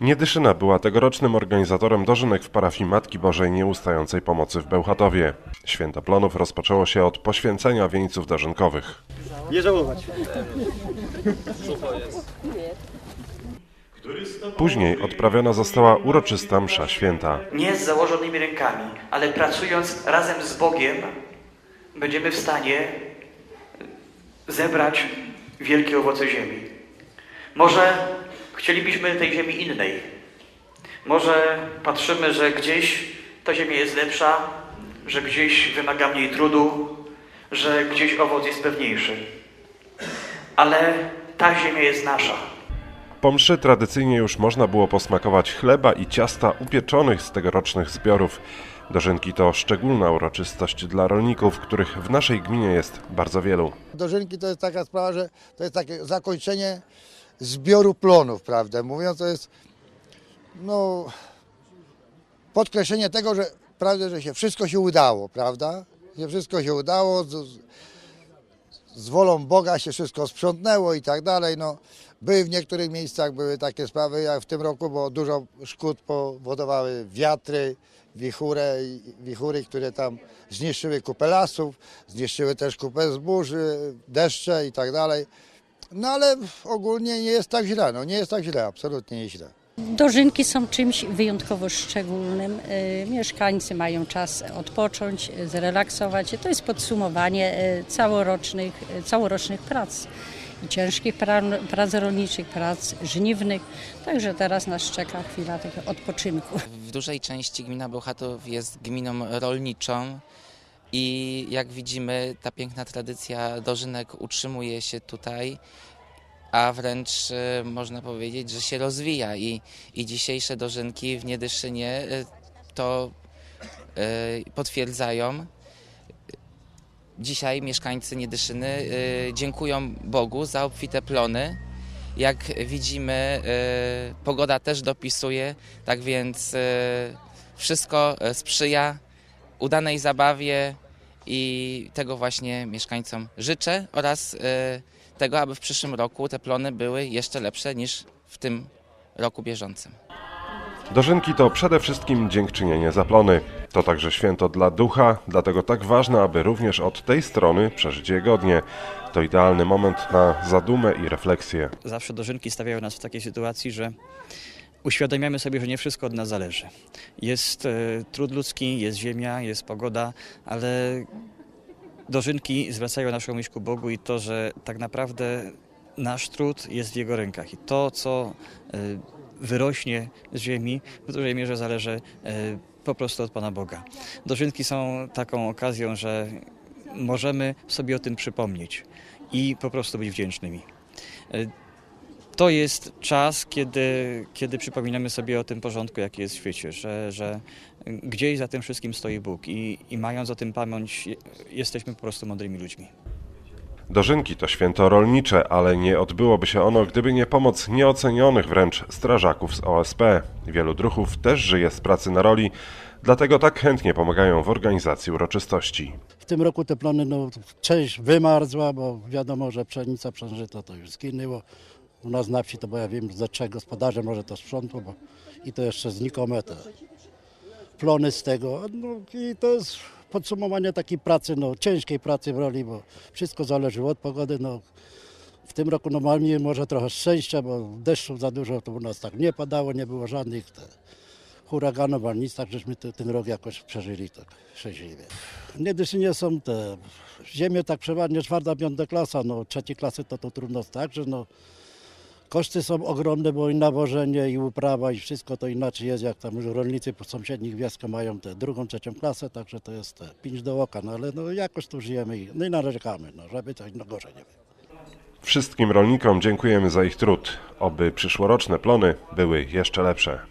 Niedyszyna była tegorocznym organizatorem dożynek w parafii Matki Bożej Nieustającej Pomocy w Bełchatowie. Święto plonów rozpoczęło się od poświęcenia wieńców dożynkowych. Nie żałować. Później odprawiona została uroczysta msza święta. nie z założonymi rękami, ale pracując razem z Bogiem, będziemy w stanie zebrać wielkie owoce ziemi. Może chcielibyśmy tej ziemi innej. Może patrzymy, że gdzieś ta ziemia jest lepsza, że gdzieś wymaga mniej trudu, że gdzieś owoc jest pewniejszy. Ale ta ziemia jest nasza. Po mszy tradycyjnie już można było posmakować chleba i ciasta upieczonych z tegorocznych zbiorów. Dożynki to szczególna uroczystość dla rolników, których w naszej gminie jest bardzo wielu. Dożynki to jest taka sprawa, że to jest takie zakończenie zbioru plonów, prawdę mówiąc, to jest no, podkreślenie tego, że prawdę, że się wszystko się udało, prawda? Że wszystko się udało, z, z wolą Boga się wszystko sprzątnęło i tak dalej. No, były w niektórych miejscach były takie sprawy jak w tym roku, bo dużo szkód powodowały wiatry, wichury, wichury, które tam zniszczyły kupę lasów, zniszczyły też kupę zbóży, deszcze i tak dalej. No ale ogólnie nie jest tak źle, no nie jest tak źle, absolutnie nie źle. Dożynki są czymś wyjątkowo szczególnym. Y, Mieszkańcy mają czas odpocząć, y, zrelaksować się. To jest podsumowanie y, całorocznych, całorocznych prac. I ciężkich pra- prac rolniczych, prac żniwnych. Także teraz nas czeka chwila tego odpoczynku. W dużej części gmina Bełchatów jest gminą rolniczą i jak widzimy ta piękna tradycja dożynek utrzymuje się tutaj, a wręcz e, można powiedzieć, że się rozwija i, i dzisiejsze dożynki w Niedyszynie e, to e, potwierdzają. Dzisiaj mieszkańcy Niedyszyny dziękują Bogu za obfite plony. Jak widzimy, pogoda też dopisuje, tak więc wszystko sprzyja udanej zabawie i tego właśnie mieszkańcom życzę oraz e, tego, aby w przyszłym roku te plony były jeszcze lepsze niż w tym roku bieżącym. Dożynki to przede wszystkim dziękczynienie za plony. To także święto dla ducha, dlatego tak ważne, aby również od tej strony przeżyć je godnie. To idealny moment na zadumę i refleksję. Zawsze dożynki stawiają nas w takiej sytuacji, że uświadamiamy sobie, że nie wszystko od nas zależy. Jest e, trud ludzki, jest ziemia, jest pogoda, ale dożynki zwracają naszą myśl ku Bogu i to, że tak naprawdę nasz trud jest w Jego rękach i to, co e, wyrośnie z ziemi, w dużej mierze zależy e, po prostu od Pana Boga. Dożynki są taką okazją, że możemy sobie o tym przypomnieć i po prostu być wdzięcznymi. To jest czas, kiedy, kiedy przypominamy sobie o tym porządku, jaki jest w świecie, że, że gdzieś za tym wszystkim stoi Bóg i, i mając o tym pamięć, je- jesteśmy po prostu mądrymi ludźmi. Dożynki to święto rolnicze, ale nie odbyłoby się ono, gdyby nie pomoc nieocenionych wręcz strażaków z OSP. Wielu druhów też żyje z pracy na roli, dlatego tak chętnie pomagają w organizacji uroczystości. W tym roku te plony, no, część wymarzła, bo wiadomo, że pszenica przężyta to już zginęło. U nas na wsi to, bo ja wiem, ze trzech gospodarzy może to sprzątło, bo i to jeszcze znikome te plony z tego. No, I to jest podsumowanie takiej pracy, no, ciężkiej pracy w roli, bo wszystko zależy od pogody. No, w tym roku no, mamy może trochę szczęścia, bo deszczów za dużo to u nas tak nie padało, nie było żadnych te, huraganów ani nic, tak żeśmy te, ten rok jakoś przeżyli tak szczęśliwie. W Niedyszynie są te ziemie tak przeważnie czwarta, piąta klasa, no trzeciej klasy to to trudno tak, że no koszty są ogromne, bo i nawożenie i uprawa i wszystko to inaczej jest, jak tam już rolnicy po sąsiednich wioskach mają tę drugą, trzecią klasę, także to jest pięć do oka, no ale no jakoś tu żyjemy i, no i narzekamy, no żeby coś no gorzej nie było. Wszystkim rolnikom dziękujemy za ich trud, oby przyszłoroczne plony były jeszcze lepsze.